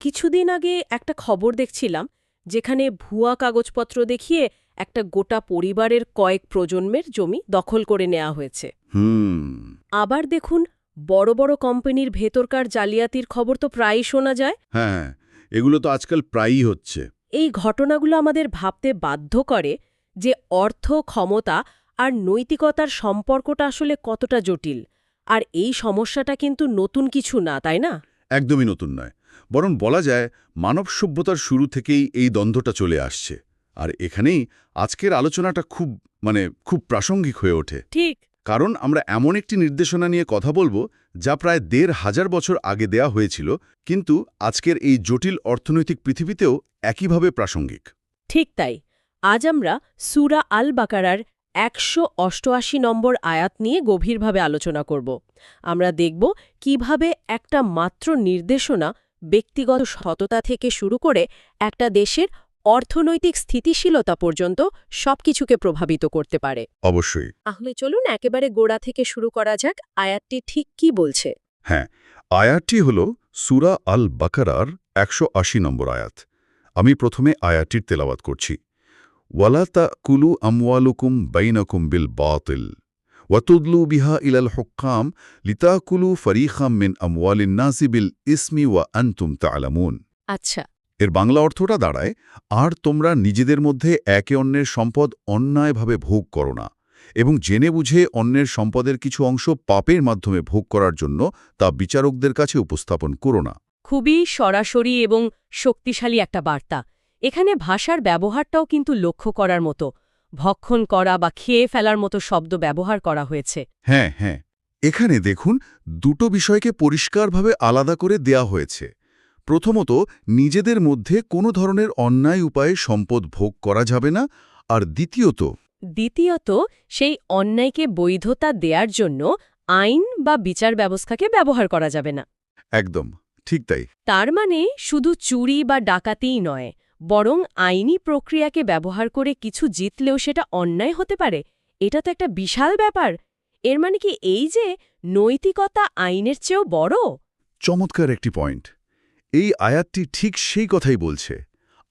কিছুদিন আগে একটা খবর দেখছিলাম যেখানে ভুয়া কাগজপত্র দেখিয়ে একটা গোটা পরিবারের কয়েক প্রজন্মের জমি দখল করে নেওয়া হয়েছে। হুম। আবার দেখুন বড় বড় কোম্পানির ভেতরকার জালিয়াতির খবর তো প্রায়ই শোনা যায়। হ্যাঁ এগুলো তো আজকাল প্রায়ই হচ্ছে। এই ঘটনাগুলো আমাদের ভাবতে বাধ্য করে যে অর্থ ক্ষমতা আর নৈতিকতার সম্পর্কটা আসলে কতটা জটিল। আর এই সমস্যাটা কিন্তু নতুন কিছু না তাই না? একদমই নতুন নয়। বরং বলা যায় মানব সভ্যতার শুরু থেকেই এই দ্বন্দ্বটা চলে আসছে। আর এখানেই আজকের আলোচনাটা খুব মানে খুব প্রাসঙ্গিক হয়ে ওঠে। ঠিক। কারণ আমরা এমন একটি নির্দেশনা নিয়ে কথা বলব যা প্রায় দেড় হাজার বছর আগে দেয়া হয়েছিল কিন্তু আজকের এই জটিল অর্থনৈতিক পৃথিবীতেও একইভাবে প্রাসঙ্গিক। ঠিক তাই। আজ আমরা সুরা আল বাকারার একশো অষ্টআশি নম্বর আয়াত নিয়ে গভীরভাবে আলোচনা করব। আমরা দেখব কীভাবে একটা মাত্র নির্দেশনা ব্যক্তিগত সততা থেকে শুরু করে একটা দেশের অর্থনৈতিক স্থিতিশীলতা পর্যন্ত সবকিছুকে প্রভাবিত করতে পারে। অবশ্যই। তাহলে চলুন একেবারে গোড়া থেকে শুরু করা যাক আয়াতটি ঠিক কি বলছে? হ্যাঁ আয়াতটি হল সুরা আল বাকারার একশো আশি নম্বর আয়াত। আমি প্রথমে আয়াতটির তেলাওয়াত করছি। ওয়ালা তা কুলু আমওয়ালুকুম বাইনকুম বিল বাতিল। ওয়াতুদলু বিহা ইলাল হুক্কাম লিতা কুলু ফরিখাম মিন আমওয়ালিন নাসি বিল ইসমি ওয়া আনতুম তালামুন আচ্ছা। এর বাংলা অর্থটা দাঁড়ায় আর তোমরা নিজেদের মধ্যে একে অন্যের সম্পদ অন্যায়ভাবে ভোগ করো না এবং জেনে বুঝে অন্যের সম্পদের কিছু অংশ পাপের মাধ্যমে ভোগ করার জন্য তা বিচারকদের কাছে উপস্থাপন করো না। খুবই সরাসরি এবং শক্তিশালী একটা বার্তা। এখানে ভাষার ব্যবহারটাও কিন্তু লক্ষ্য করার মতো। ভক্ষণ করা বা খেয়ে ফেলার মতো শব্দ ব্যবহার করা হয়েছে। হ্যাঁ হ্যাঁ। এখানে দেখুন দুটো বিষয়কে পরিষ্কারভাবে আলাদা করে দেয়া হয়েছে। প্রথমত নিজেদের মধ্যে কোনো ধরনের অন্যায় উপায়ে সম্পদ ভোগ করা যাবে না আর দ্বিতীয়ত দ্বিতীয়ত সেই অন্যায়কে বৈধতা দেওয়ার জন্য আইন বা বিচার ব্যবস্থাকে ব্যবহার করা যাবে না। একদম ঠিক তাই। তার মানে শুধু চুরি বা ডাকাতিই নয়। বরং আইনি প্রক্রিয়াকে ব্যবহার করে কিছু জিতলেও সেটা অন্যায় হতে পারে এটা তো একটা বিশাল ব্যাপার। এর মানে কি এই যে নৈতিকতা আইনের চেয়েও বড়? চমৎকার একটি পয়েন্ট। এই আয়াতটি ঠিক সেই কথাই বলছে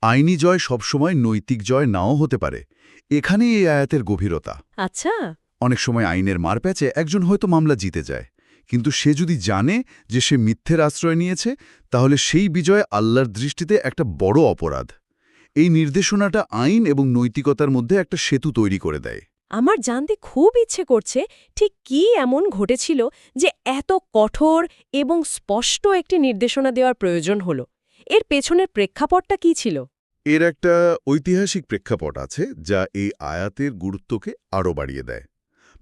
আইনি জয় সবসময় নৈতিক জয় নাও হতে পারে। এখানেই এই আয়াতের গভীরতা। আচ্ছা। অনেক সময় আইনের মারপ্যাচে একজন হয়তো মামলা জিতে যায় কিন্তু সে যদি জানে যে সে মিথ্যের আশ্রয় নিয়েছে তাহলে সেই বিজয় আল্লাহর দৃষ্টিতে একটা বড় অপরাধ। এই নির্দেশনাটা আইন এবং নৈতিকতার মধ্যে একটা সেতু তৈরি করে দেয়। আমার জানতে খুব ইচ্ছে করছে ঠিক কি এমন ঘটেছিল যে এত কঠোর এবং স্পষ্ট একটি নির্দেশনা দেওয়ার প্রয়োজন হল। এর পেছনের প্রেক্ষাপটটা কি ছিল? এর একটা ঐতিহাসিক প্রেক্ষাপট আছে যা এই আয়াতের গুরুত্বকে আরও বাড়িয়ে দেয়।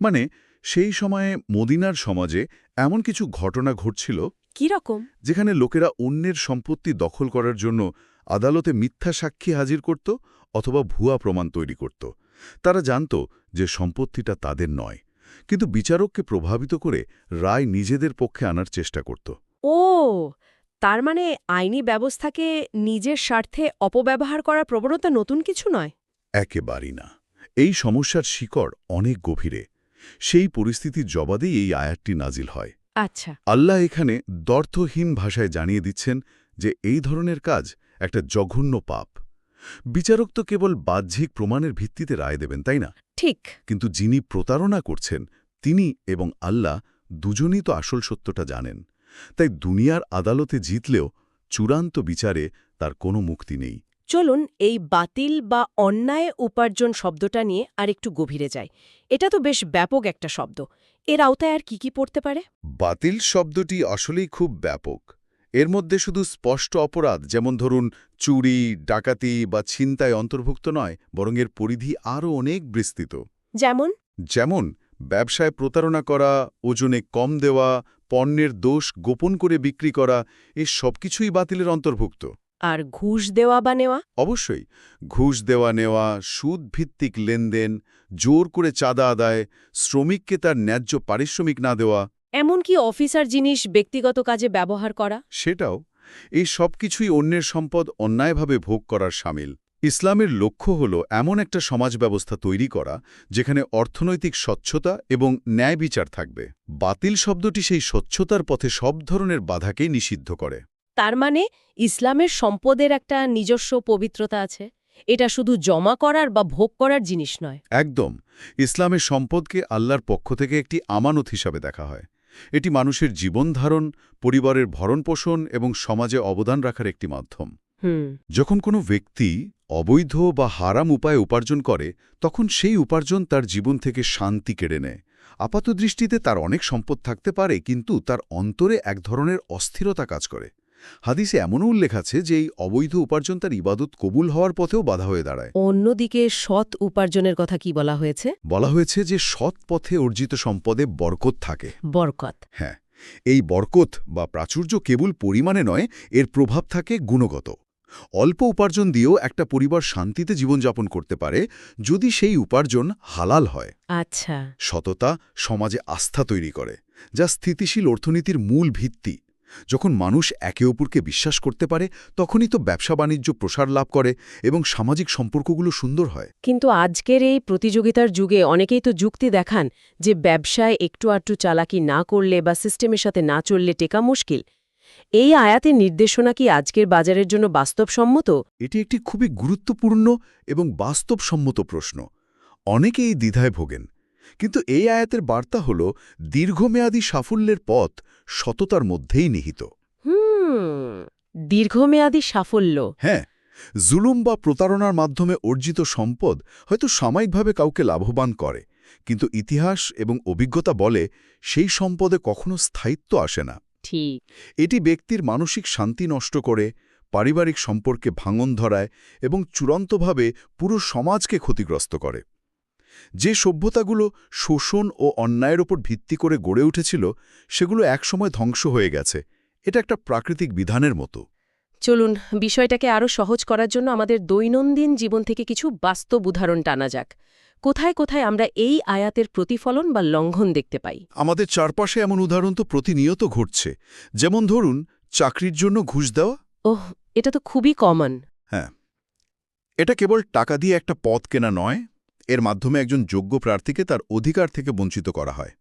মানে সেই সময়ে মদিনার সমাজে এমন কিছু ঘটনা ঘটছিল কি রকম যেখানে লোকেরা অন্যের সম্পত্তি দখল করার জন্য আদালতে মিথ্যা সাক্ষী হাজির করত অথবা ভুয়া প্রমাণ তৈরি করত। তারা জানত যে সম্পত্তিটা তাদের নয় কিন্তু বিচারককে প্রভাবিত করে রায় নিজেদের পক্ষে আনার চেষ্টা করত। ও তার মানে আইনি ব্যবস্থাকে নিজের স্বার্থে অপব্যবহার করার প্রবণতা নতুন কিছু নয়? একেবারেই না। এই সমস্যার শিকড় অনেক গভীরে। সেই পরিস্থিতির জবাদেই এই আয়াতটি নাজিল হয়। আচ্ছা। আল্লাহ এখানে দর্থহীন ভাষায় জানিয়ে দিচ্ছেন যে এই ধরনের কাজ একটা জঘন্য পাপ। বিচারক তো কেবল বাহ্যিক প্রমাণের ভিত্তিতে রায় দেবেন তাই না? ঠিক। কিন্তু যিনি প্রতারণা করছেন তিনি এবং আল্লাহ দুজনই তো আসল সত্যটা জানেন। তাই দুনিয়ার আদালতে জিতলেও চূড়ান্ত বিচারে তার কোনো মুক্তি নেই। চলুন এই বাতিল বা অন্যায় উপার্জন শব্দটা নিয়ে আরেকটু গভীরে যাই। এটা তো বেশ ব্যাপক একটা শব্দ। এর আওতায় আর কি কি পড়তে পারে? বাতিল শব্দটি আসলেই খুব ব্যাপক। এর মধ্যে শুধু স্পষ্ট অপরাধ যেমন ধরুন চুরি ডাকাতি বা ছিনতাই অন্তর্ভুক্ত নয় বরং এর পরিধি আরও অনেক বিস্তৃত। যেমন? যেমন ব্যবসায় প্রতারণা করা ওজনে কম দেওয়া পণ্যের দোষ গোপন করে বিক্রি করা এ সবকিছুই বাতিলের অন্তর্ভুক্ত। আর ঘুষ দেওয়া বা নেওয়া? অবশ্যই ঘুষ দেওয়া নেওয়া সুদ ভিত্তিক লেনদেন জোর করে চাঁদা আদায় শ্রমিককে তার ন্যায্য পারিশ্রমিক না দেওয়া এমনকি অফিসার জিনিস ব্যক্তিগত কাজে ব্যবহার করা? সেটাও এই সবকিছুই অন্যের সম্পদ অন্যায়ভাবে ভোগ করার সামিল। ইসলামের লক্ষ্য হল এমন একটা সমাজ ব্যবস্থা তৈরি করা যেখানে অর্থনৈতিক স্বচ্ছতা এবং ন্যায় বিচার থাকবে। বাতিল শব্দটি সেই স্বচ্ছতার পথে সব ধরনের বাধাকেই নিষিদ্ধ করে। তার মানে ইসলামের সম্পদের একটা নিজস্ব পবিত্রতা আছে? এটা শুধু জমা করার বা ভোগ করার জিনিস নয়। একদম ইসলামের সম্পদকে আল্লাহর পক্ষ থেকে একটি আমানত হিসাবে দেখা হয়। এটি মানুষের জীবনধারণ পরিবারের ভরণপোষণ এবং সমাজে অবদান রাখার একটি মাধ্যম। যখন কোনো ব্যক্তি অবৈধ বা হারাম উপায়ে উপার্জন করে তখন সেই উপার্জন তার জীবন থেকে শান্তি কেড়ে নেয়। আপাতদৃষ্টিতে তার অনেক সম্পদ থাকতে পারে কিন্তু তার অন্তরে এক ধরনের অস্থিরতা কাজ করে। হাদিসে এমনও উল্লেখ আছে যে এই অবৈধ উপার্জন তার ইবাদত কবুল হওয়ার পথেও বাধা হয়ে দাঁড়ায়। অন্যদিকে সৎ উপার্জনের কথা কি বলা হয়েছে? বলা হয়েছে যে সৎ পথে অর্জিত সম্পদে বরকত থাকে। বরকত। হ্যাঁ এই বরকত বা প্রাচুর্য কেবল পরিমাণে নয় এর প্রভাব থাকে গুণগত। অল্প উপার্জন দিয়েও একটা পরিবার শান্তিতে জীবনযাপন করতে পারে যদি সেই উপার্জন হালাল হয়। আচ্ছা। সততা সমাজে আস্থা তৈরি করে যা স্থিতিশীল অর্থনীতির মূল ভিত্তি। যখন মানুষ একে অপরকে বিশ্বাস করতে পারে তখনই তো ব্যবসা বাণিজ্য প্রসার লাভ করে এবং সামাজিক সম্পর্কগুলো সুন্দর হয়। কিন্তু আজকের এই প্রতিযোগিতার যুগে অনেকেই তো যুক্তি দেখান যে ব্যবসায় একটু আটটু চালাকি না করলে বা সিস্টেমের সাথে না চললে টেকা মুশকিল। এই আয়াতের নির্দেশনা কি আজকের বাজারের জন্য বাস্তবসম্মত? এটি একটি খুবই গুরুত্বপূর্ণ এবং বাস্তবসম্মত প্রশ্ন। অনেকে এই দ্বিধায় ভোগেন। কিন্তু এই আয়াতের বার্তা হল দীর্ঘমেয়াদী সাফল্যের পথ সততার মধ্যেই নিহিত। হুম দীর্ঘমেয়াদী সাফল্য। হ্যাঁ জুলুম বা প্রতারণার মাধ্যমে অর্জিত সম্পদ হয়তো সাময়িকভাবে কাউকে লাভবান করে কিন্তু ইতিহাস এবং অভিজ্ঞতা বলে সেই সম্পদে কখনো স্থায়িত্ব আসে না। ঠিক। এটি ব্যক্তির মানসিক শান্তি নষ্ট করে পারিবারিক সম্পর্কে ভাঙন ধরায় এবং চূড়ান্তভাবে পুরো সমাজকে ক্ষতিগ্রস্ত করে। যে সভ্যতাগুলো শোষণ ও অন্যায়ের ওপর ভিত্তি করে গড়ে উঠেছিল সেগুলো একসময় ধ্বংস হয়ে গেছে। এটা একটা প্রাকৃতিক বিধানের মতো। চলুন বিষয়টাকে আরও সহজ করার জন্য আমাদের দৈনন্দিন জীবন থেকে কিছু বাস্তব উদাহরণ টানা যাক। কোথায় কোথায় আমরা এই আয়াতের প্রতিফলন বা লঙ্ঘন দেখতে পাই? আমাদের চারপাশে এমন উদাহরণ তো প্রতিনিয়ত ঘটছে। যেমন ধরুন চাকরির জন্য ঘুষ দেওয়া? ওহ এটা তো খুবই কমন। হ্যাঁ। এটা কেবল টাকা দিয়ে একটা পথ কেনা নয়। এর মাধ্যমে একজন যোগ্য প্রার্থীকে তার অধিকার থেকে বঞ্চিত করা হয়।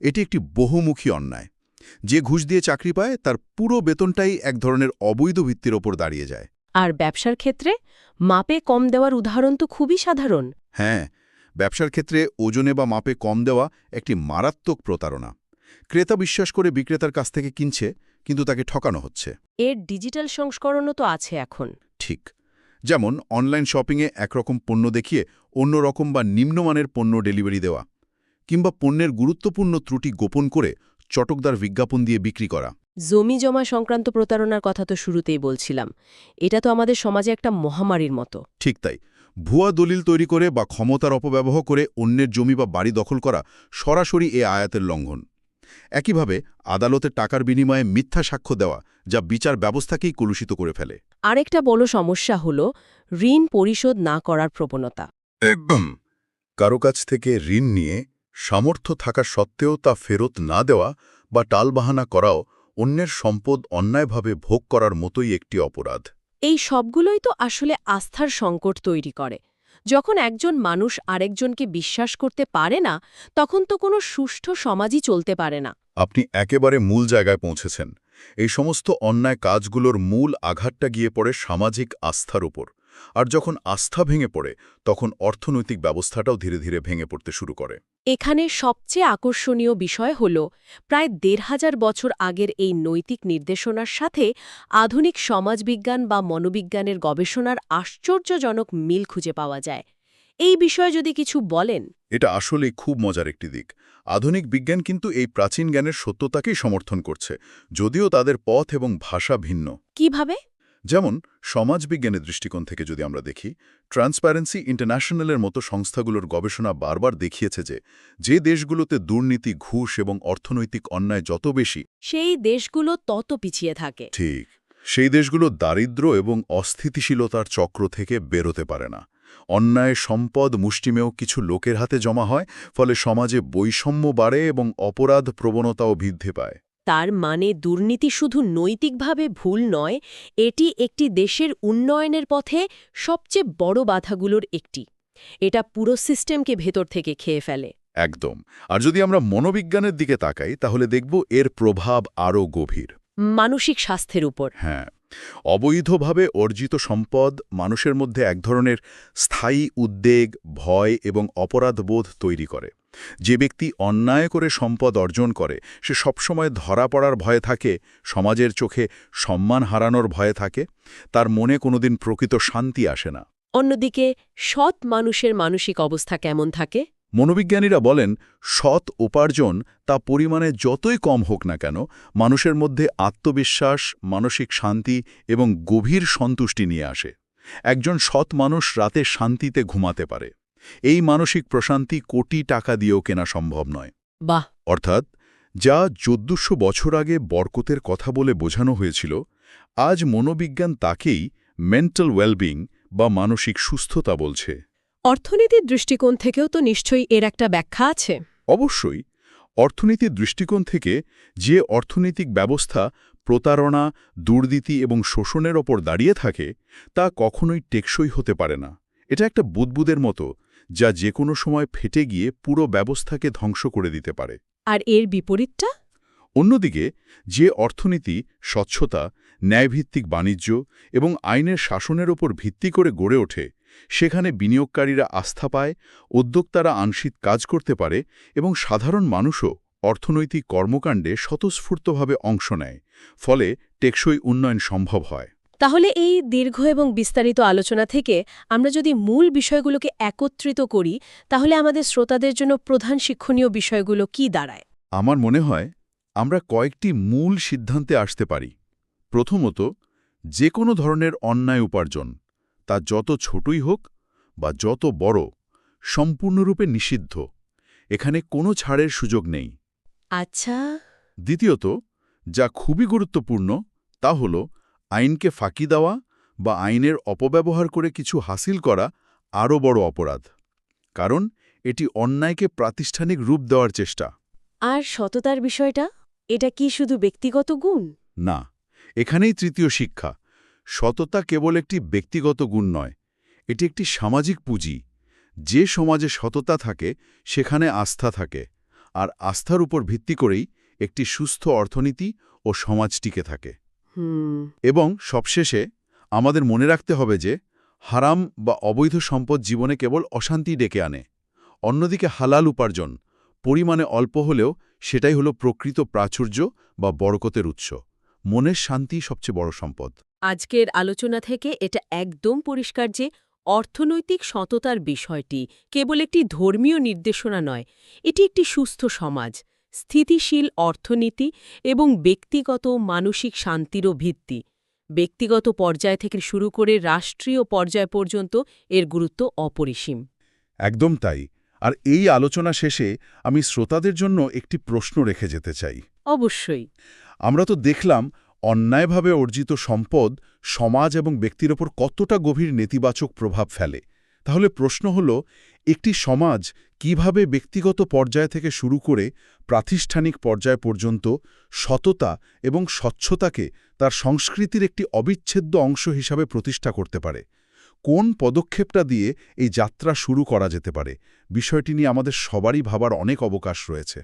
এটি একটি বহুমুখী অন্যায়। যে ঘুষ দিয়ে চাকরি পায় তার পুরো বেতনটাই এক ধরনের অবৈধ ভিত্তির ওপর দাঁড়িয়ে যায়। আর ব্যবসার ক্ষেত্রে মাপে কম দেওয়ার উদাহরণ তো খুবই সাধারণ। হ্যাঁ ব্যবসার ক্ষেত্রে ওজনে বা মাপে কম দেওয়া একটি মারাত্মক প্রতারণা। ক্রেতা বিশ্বাস করে বিক্রেতার কাছ থেকে কিনছে কিন্তু তাকে ঠকানো হচ্ছে। এর ডিজিটাল সংস্করণও তো আছে এখন। ঠিক। যেমন অনলাইন শপিংয়ে একরকম পণ্য দেখিয়ে অন্য রকম বা নিম্নমানের পণ্য ডেলিভারি দেওয়া কিংবা পণ্যের গুরুত্বপূর্ণ ত্রুটি গোপন করে চটকদার বিজ্ঞাপন দিয়ে বিক্রি করা। জমি জমা সংক্রান্ত প্রতারণার কথা তো শুরুতেই বলছিলাম। এটা তো আমাদের সমাজে একটা মহামারীর মতো। ঠিক তাই। ভুয়া দলিল তৈরি করে বা ক্ষমতার অপব্যবহার করে অন্যের জমি বা বাড়ি দখল করা সরাসরি এ আয়াতের লঙ্ঘন। একইভাবে আদালতে টাকার বিনিময়ে মিথ্যা সাক্ষ্য দেওয়া যা বিচার ব্যবস্থাকেই কলুষিত করে ফেলে। আরেকটা বড় সমস্যা হল ঋণ পরিশোধ না করার প্রবণতা। একদম। কারও কাছ থেকে ঋণ নিয়ে সামর্থ্য থাকা সত্ত্বেও তা ফেরত না দেওয়া বা টালবাহানা করাও অন্যের সম্পদ অন্যায়ভাবে ভোগ করার মতোই একটি অপরাধ। এই সবগুলোই তো আসলে আস্থার সংকট তৈরি করে। যখন একজন মানুষ আরেকজনকে বিশ্বাস করতে পারে না তখন তো কোনো সুষ্ঠু সমাজই চলতে পারে না। আপনি একেবারে মূল জায়গায় পৌঁছেছেন। এই সমস্ত অন্যায় কাজগুলোর মূল আঘাতটা গিয়ে পড়ে সামাজিক আস্থার উপর। আর যখন আস্থা ভেঙে পড়ে, তখন অর্থনৈতিক ব্যবস্থাটাও ধীরে ধীরে ভেঙে পড়তে শুরু করে। এখানে সবচেয়ে আকর্ষণীয় বিষয় হল, প্রায় দেড় হাজার বছর আগের এই নৈতিক নির্দেশনার সাথে আধুনিক সমাজবিজ্ঞান বা মনোবিজ্ঞানের গবেষণার আশ্চর্যজনক মিল খুঁজে পাওয়া যায়। এই বিষয়ে যদি কিছু বলেন। এটা আসলে খুব মজার একটি দিক। আধুনিক বিজ্ঞান কিন্তু এই প্রাচীন জ্ঞানের সত্যতাকেই সমর্থন করছে যদিও তাদের পথ এবং ভাষা ভিন্ন। কীভাবে? যেমন সমাজবিজ্ঞানের দৃষ্টিকোণ থেকে যদি আমরা দেখি ট্রান্সপারেন্সি ইন্টারন্যাশনালের মতো সংস্থাগুলোর গবেষণা বারবার দেখিয়েছে যে যে দেশগুলোতে দুর্নীতি ঘুষ এবং অর্থনৈতিক অন্যায় যত বেশি সেই দেশগুলো তত পিছিয়ে থাকে। ঠিক সেই দেশগুলো দারিদ্র এবং অস্থিতিশীলতার চক্র থেকে বেরোতে পারে না। অন্যায় সম্পদ মুষ্টিমেয় কিছু লোকের হাতে জমা হয় ফলে সমাজে বৈষম্য বাড়ে এবং অপরাধ প্রবণতাও বৃদ্ধি পায়। তার মানে দুর্নীতি শুধু নৈতিকভাবে ভুল নয় এটি একটি দেশের উন্নয়নের পথে সবচেয়ে বড় বাধাগুলোর একটি। এটা পুরো সিস্টেমকে ভেতর থেকে খেয়ে ফেলে। একদম। আর যদি আমরা মনোবিজ্ঞানের দিকে তাকাই তাহলে দেখব এর প্রভাব আরও গভীর। মানসিক স্বাস্থ্যের উপর। হ্যাঁ। অবৈধভাবে অর্জিত সম্পদ মানুষের মধ্যে এক ধরনের স্থায়ী উদ্বেগ, ভয় এবং অপরাধবোধ তৈরি করে। যে ব্যক্তি অন্যায় করে সম্পদ অর্জন করে, সে সবসময় ধরা পড়ার ভয়ে থাকে, সমাজের চোখে সম্মান হারানোর ভয়ে থাকে, তার মনে কোনোদিন প্রকৃত শান্তি আসে না। অন্যদিকে, সৎ মানুষের মানসিক অবস্থা কেমন থাকে? মনোবিজ্ঞানীরা বলেন সৎ উপার্জন তা পরিমাণে যতই কম হোক না কেন মানুষের মধ্যে আত্মবিশ্বাস মানসিক শান্তি এবং গভীর সন্তুষ্টি নিয়ে আসে। একজন সৎ মানুষ রাতে শান্তিতে ঘুমাতে পারে। এই মানসিক প্রশান্তি কোটি টাকা দিয়েও কেনা সম্ভব নয়। বাহ! অর্থাৎ যা চোদ্দশো বছর আগে বরকতের কথা বলে বোঝানো হয়েছিল আজ মনোবিজ্ঞান তাকেই মেন্টাল ওয়েলবিং বা মানসিক সুস্থতা বলছে। অর্থনীতির দৃষ্টিকোণ থেকেও তো নিশ্চয়ই এর একটা ব্যাখ্যা আছে। অবশ্যই অর্থনীতির দৃষ্টিকোণ থেকে যে অর্থনৈতিক ব্যবস্থা প্রতারণা দুর্নীতি এবং শোষণের ওপর দাঁড়িয়ে থাকে তা কখনোই টেকসই হতে পারে না। এটা একটা বুদবুদের মতো যা যে কোনো সময় ফেটে গিয়ে পুরো ব্যবস্থাকে ধ্বংস করে দিতে পারে। আর এর বিপরীতটা? অন্যদিকে যে অর্থনীতি স্বচ্ছতা ন্যায়ভিত্তিক বাণিজ্য এবং আইনের শাসনের ওপর ভিত্তি করে গড়ে ওঠে সেখানে বিনিয়োগকারীরা আস্থা পায় উদ্যোক্তারা আংশিক কাজ করতে পারে এবং সাধারণ মানুষও অর্থনৈতিক কর্মকাণ্ডে স্বতঃস্ফূর্তভাবে অংশ নেয় ফলে টেকসই উন্নয়ন সম্ভব হয়। তাহলে এই দীর্ঘ এবং বিস্তারিত আলোচনা থেকে আমরা যদি মূল বিষয়গুলোকে একত্রিত করি তাহলে আমাদের শ্রোতাদের জন্য প্রধান শিক্ষণীয় বিষয়গুলো কি দাঁড়ায়? আমার মনে হয় আমরা কয়েকটি মূল সিদ্ধান্তে আসতে পারি। প্রথমত যে কোনো ধরনের অন্যায় উপার্জন। তা যত ছোটই হোক বা যত বড় সম্পূর্ণরূপে নিষিদ্ধ। এখানে কোনো ছাড়ের সুযোগ নেই। আচ্ছা। দ্বিতীয়ত যা খুবই গুরুত্বপূর্ণ তা হল আইনকে ফাঁকি দেওয়া বা আইনের অপব্যবহার করে কিছু হাসিল করা আরও বড় অপরাধ। কারণ এটি অন্যায়কে প্রাতিষ্ঠানিক রূপ দেওয়ার চেষ্টা। আর সততার বিষয়টা? এটা কি শুধু ব্যক্তিগত গুণ? না এখানেই তৃতীয় শিক্ষা সততা কেবল একটি ব্যক্তিগত গুণ নয় এটি একটি সামাজিক পুঁজি। যে সমাজে সততা থাকে সেখানে আস্থা থাকে আর আস্থার উপর ভিত্তি করেই একটি সুস্থ অর্থনীতি ও সমাজ টিকে থাকে। এবং সবশেষে আমাদের মনে রাখতে হবে যে হারাম বা অবৈধ সম্পদ জীবনে কেবল অশান্তি ডেকে আনে অন্যদিকে হালাল উপার্জন পরিমাণে অল্প হলেও সেটাই হলো প্রকৃত প্রাচুর্য বা বরকতের উৎস মনের শান্তি সবচেয়ে বড় সম্পদ। আজকের আলোচনা থেকে এটা একদম পরিষ্কার যে অর্থনৈতিক সততার বিষয়টি কেবল একটি ধর্মীয় নির্দেশনা নয় এটি একটি সুস্থ সমাজ স্থিতিশীল অর্থনীতি এবং ব্যক্তিগত মানসিক শান্তিরও ভিত্তি। ব্যক্তিগত পর্যায় থেকে শুরু করে রাষ্ট্রীয় পর্যায় পর্যন্ত এর গুরুত্ব অপরিসীম। একদম তাই। আর এই আলোচনা শেষে আমি শ্রোতাদের জন্য একটি প্রশ্ন রেখে যেতে চাই। অবশ্যই। আমরা তো দেখলাম অন্যায়ভাবে অর্জিত সম্পদ সমাজ এবং ব্যক্তির ওপর কতটা গভীর নেতিবাচক প্রভাব ফেলে? তাহলে প্রশ্ন হল, একটি সমাজ কীভাবে ব্যক্তিগত পর্যায় থেকে শুরু করে প্রাতিষ্ঠানিক পর্যায় পর্যন্ত সততা এবং স্বচ্ছতাকে তার সংস্কৃতির একটি অবিচ্ছেদ্য অংশ হিসাবে প্রতিষ্ঠা করতে পারে? কোন পদক্ষেপটা দিয়ে এই যাত্রা শুরু করা যেতে পারে? বিষয়টি নিয়ে আমাদের সবারই ভাবার অনেক অবকাশ রয়েছে।